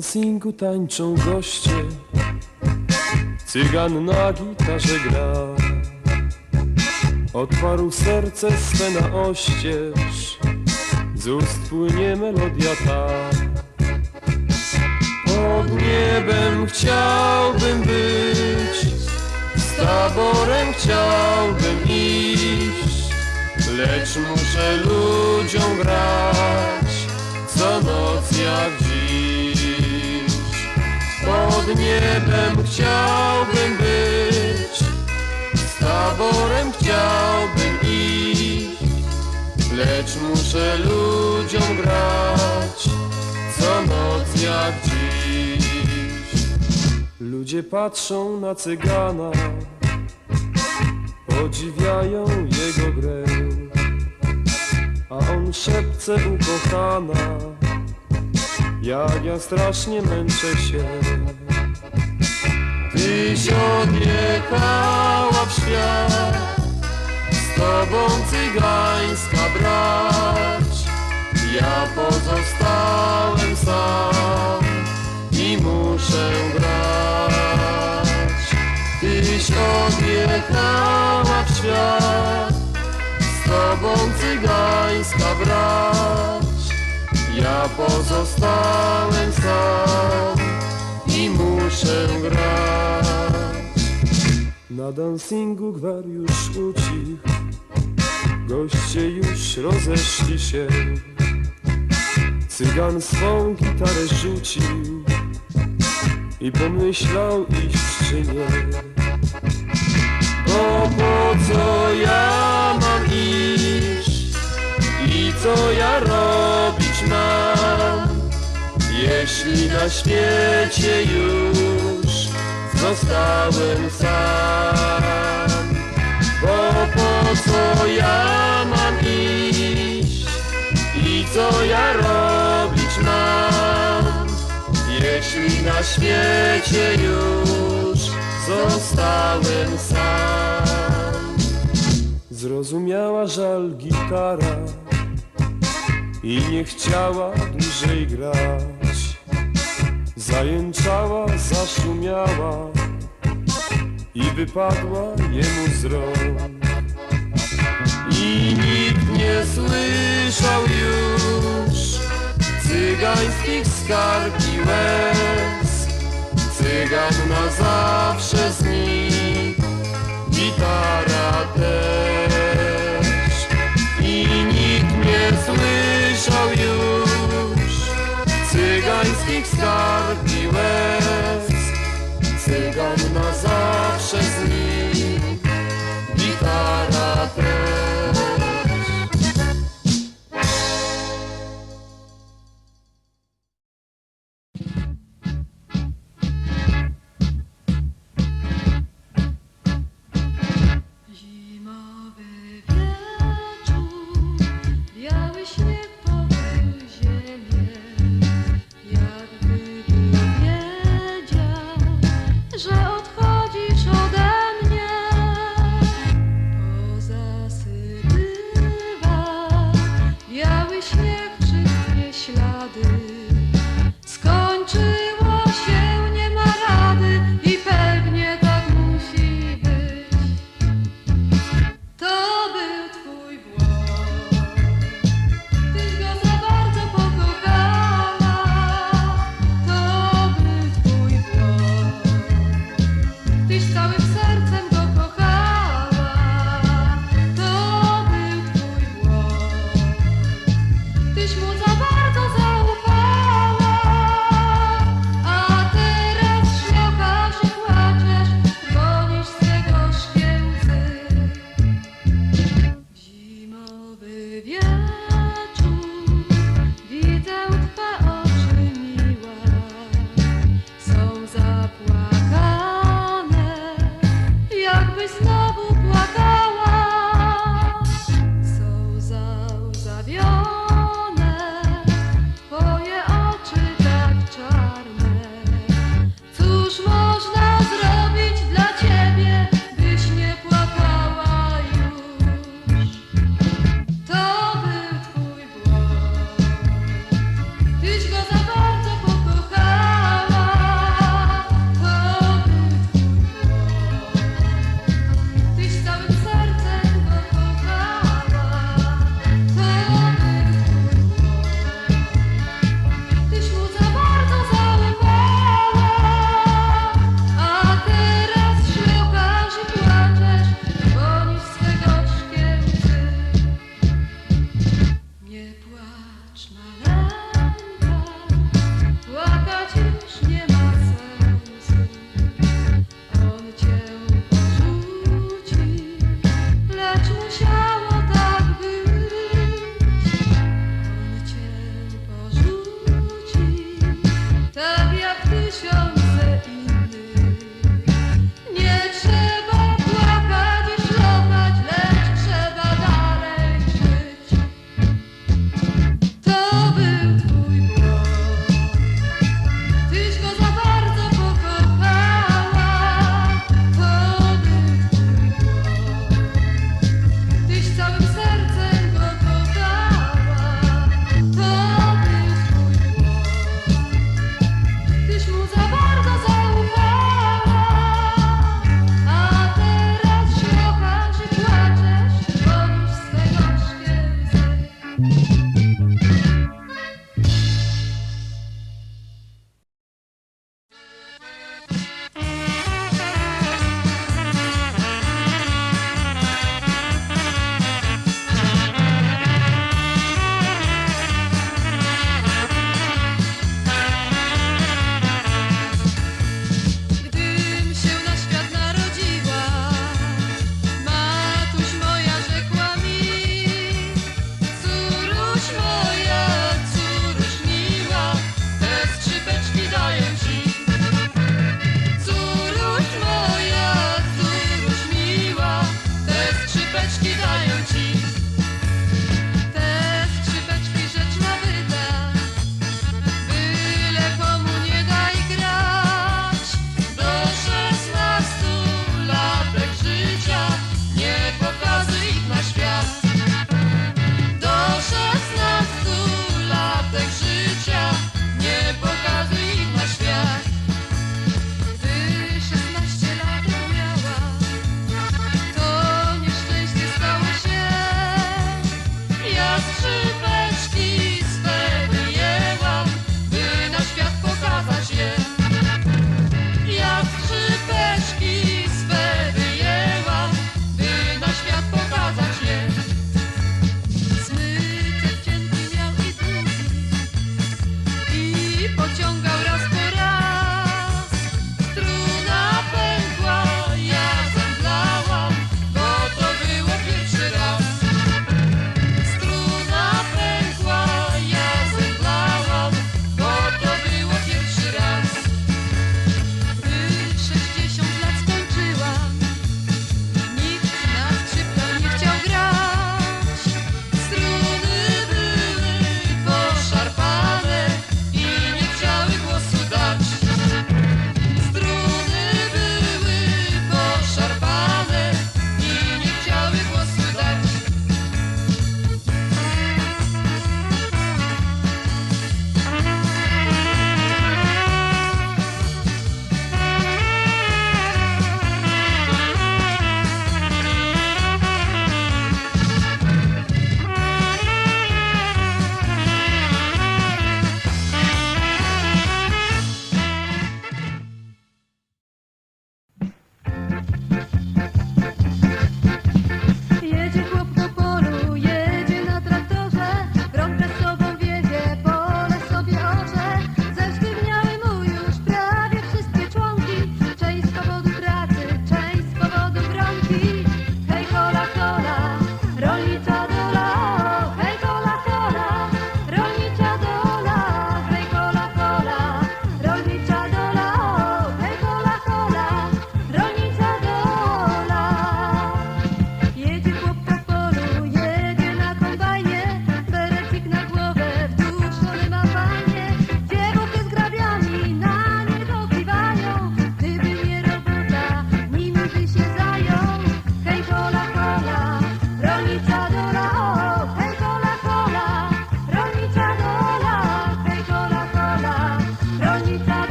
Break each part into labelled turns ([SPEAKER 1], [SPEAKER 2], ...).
[SPEAKER 1] Dancingu tańczą goście. Cygan na gitarze gra. Otwarł serce swe na oścież. Z ust płynie melodia ta. Pod niebem chciałbym być. Z taborem chciałbym iść. Lecz muszę ludziom grać. Co noc jak dziś Niebem chciałbym być. Z taborem chciałbym iść Lecz muszę ludziom grać Co noc jak dziś. Ludzie patrzą na cygana Podziwiają jego grę A on szepce ukochana Jak ja strasznie męczę się odjechała w świat. Z tobą cygańska brać. Ja pozostałem sam I muszę grać Tyś odjechała w świat. Z tobą cygańska brać. Ja pozostałem sam I muszę grać Na dancingu gwar już ucichł. Goście już rozeszli się. Cygan swą gitarę rzucił I pomyślał iść czy nie. Bo po co ja mam iść I co ja robić mam Jeśli na świecie już zostałem sam. Bo po co ja mam iść I co ja robić mam? Jeśli na świecie już zostałem sam. Zrozumiała żal gitara I nie chciała dłużej grać Zajęczała, zaszumiała I wypadła jemu z rąk. I nikt nie słyszał już Cygańskich skarg i łez. Cygan na zawsze znikł Gitara też. I nikt nie słyszał już Cygańskich skarg zawsze
[SPEAKER 2] To był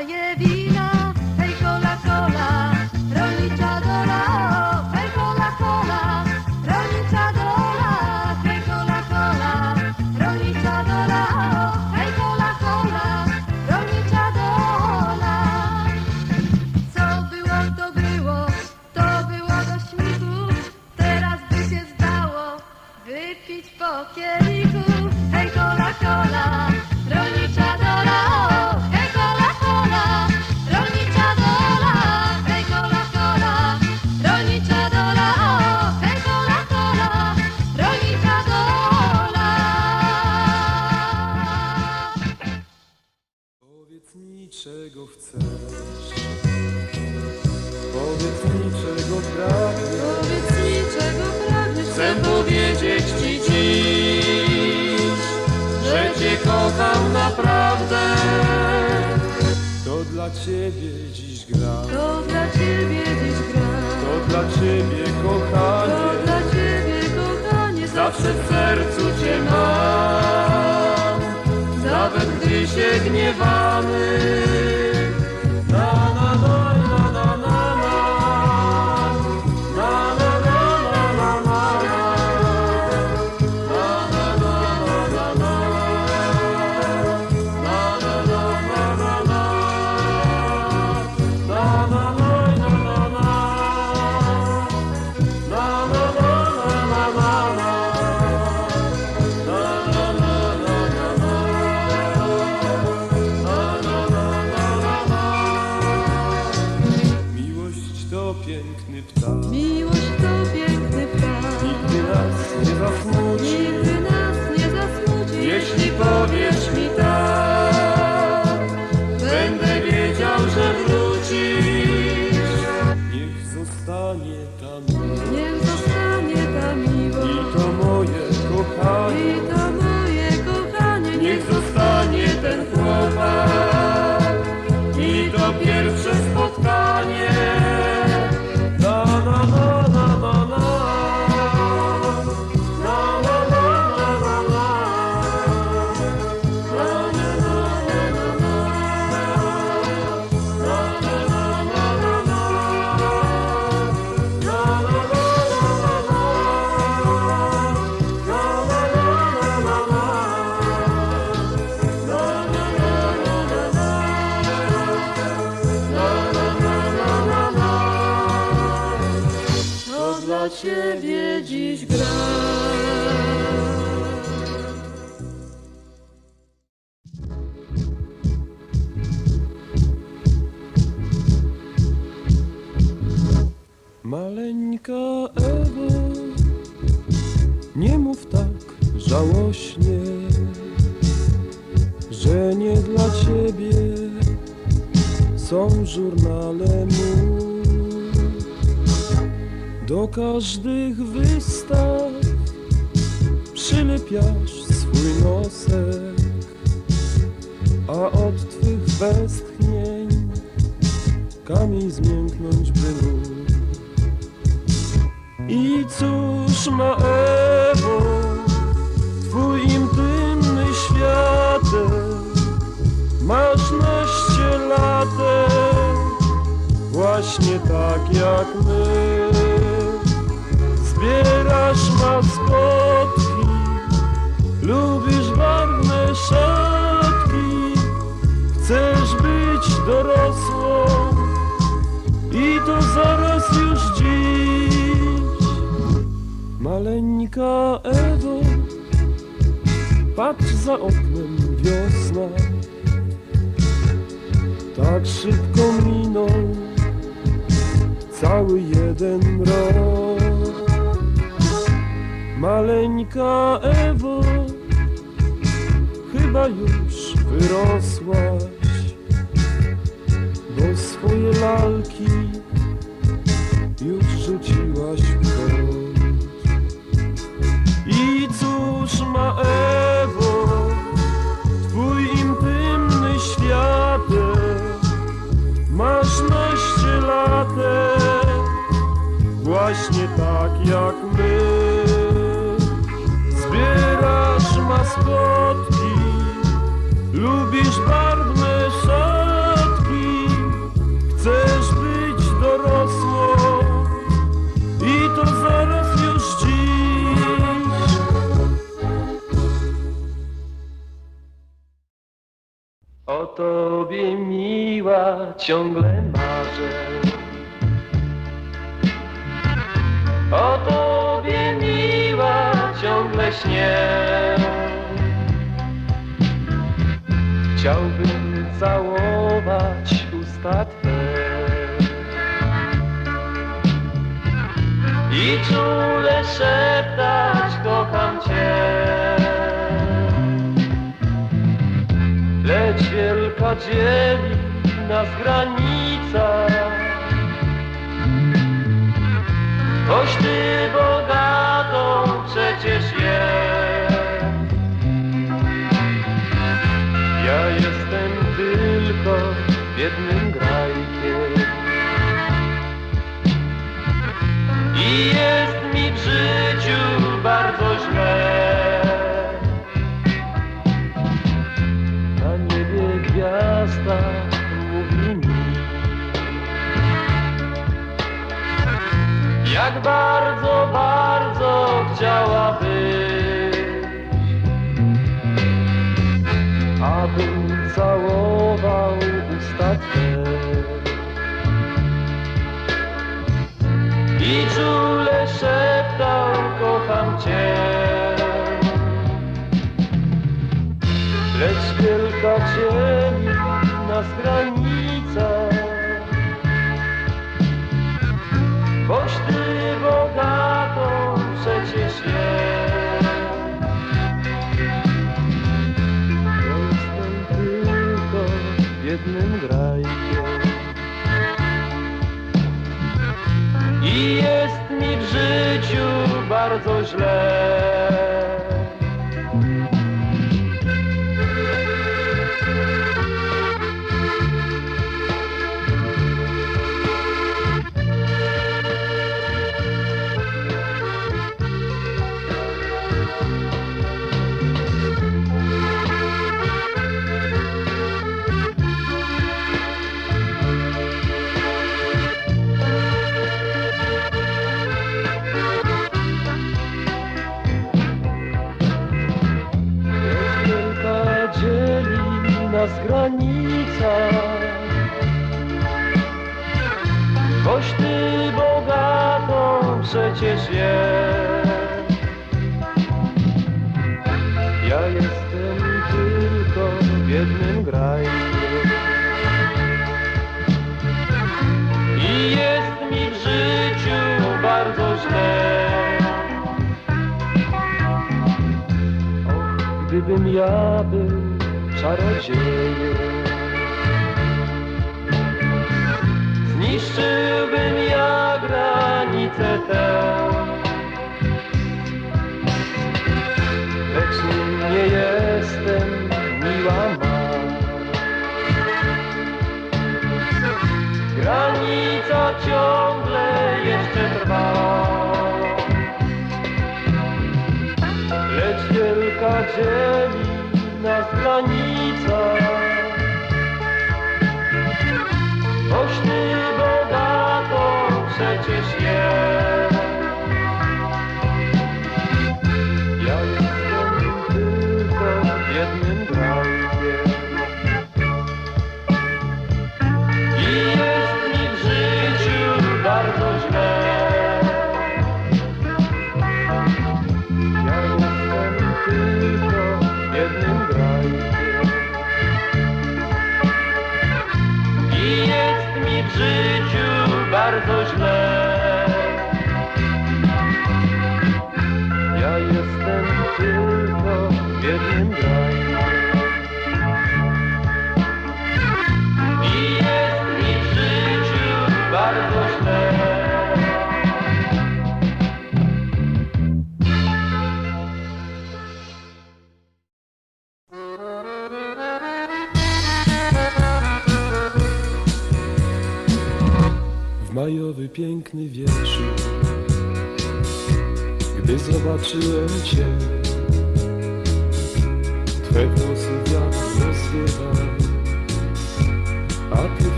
[SPEAKER 2] moje
[SPEAKER 1] Powiedz mi czego pragniesz
[SPEAKER 2] Powiedz mi, czego pragniesz,
[SPEAKER 1] Chcę powiedzieć ci dziś Że cię kocham naprawdę. To dla ciebie dziś gram
[SPEAKER 2] To dla ciebie dziś gra,
[SPEAKER 1] To dla ciebie
[SPEAKER 2] to
[SPEAKER 1] kochanie
[SPEAKER 2] dla ciebie kochanie,
[SPEAKER 1] Zawsze w sercu cię mam. Nawet gdy się gniewamy nie mów tak żałośnie, że nie dla ciebie są żurnale. Do każdych wystaw przylepiasz swój nosek, a od twych westchnień kamień zmięknąć by mógł. I cóż ma twój intymny światek, masz naście latek, właśnie tak jak my. Zbierasz maskotki, lubisz barwne szatki, chcesz być dorosłą. I to zaraz już dziś. Maleńka Ewo, patrz za oknem wiosna, tak szybko minął cały jeden rok. Maleńka Ewo, chyba już wyrosłaś, bo swoje lalki już rzuciłaś w kość. I cóż ma Ewo, ciągle marzę O tobie miła ciągle we śnie. Chciałbym całować usta Twe i czule szeptać kocham Cię. Lecz wielka dzieli nas granica, choć Ty bogatą przecież jest. Ja jestem tylko biednym grajkiem. I jest mi w życiu bardzo źle Jak bardzo, bardzo chciałabyś abym całował usta Twe i czule szeptał kocham Cię. Lecz wielka cień bardzo źle przecież jest Ja jestem tylko biednym grajkiem I jest mi w życiu bardzo źle. Och, gdybym ja był czarodziejem granicę tę Lecz nie jestem miła ma. Granica ciągle jeszcze trwa. Lecz wielka dzieli nas granica Boś Ty bogatą przecież jest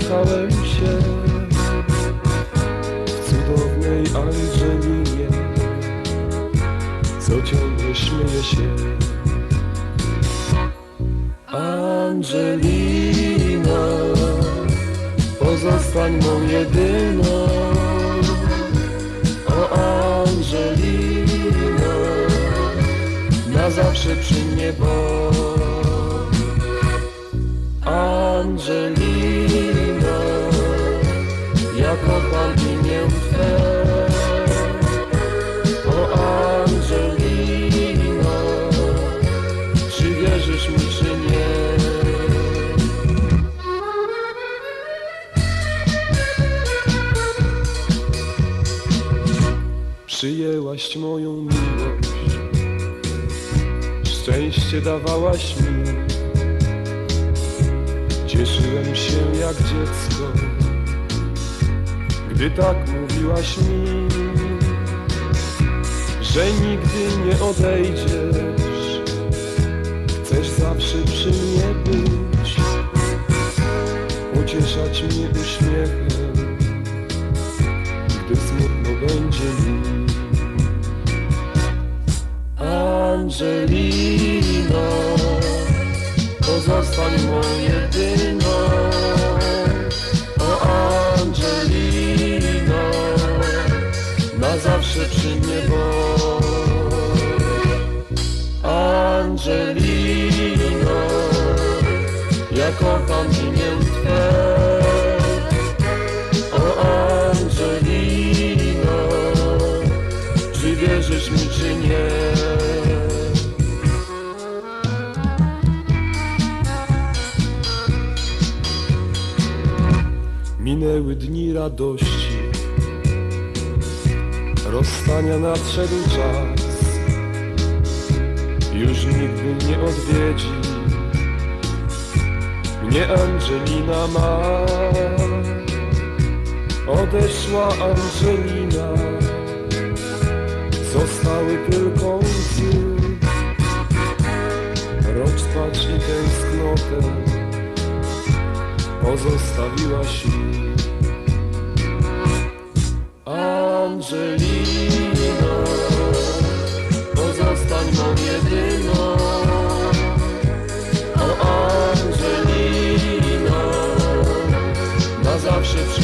[SPEAKER 3] zakochałem się W cudownej Angelinie Co ciągle śmieje się. Angelina
[SPEAKER 1] Pozostań mą jedyną. O Angelino Na zawsze przy mnie bądź. Angelino Przyjęłaś moją miłość. Szczęście dawałaś mi. Cieszyłem się jak dziecko Gdy tak mówiłaś mi Że nigdy nie odejdziesz. Chcesz zawsze przy mnie być Pocieszać mnie uśmiechem gdy smutno będzie mi. Angelino, pozostań mą jedyną. O Angelino, na zawsze przy mnie bądź. Angelino, ja kocham imię Twe. O Angelino, czy wierzysz mi, czy nie? Minęły dni radości, rozstania nadszedł czas. Już nigdy nie odwiedzi mnie Angelina ma. Odeszła Angelina. Zostały tylko łzy. Rozpacz i tęsknotę. Pozostawiłaś mi Angelino Pozostań mą jedyną. O Angelino Na zawsze przy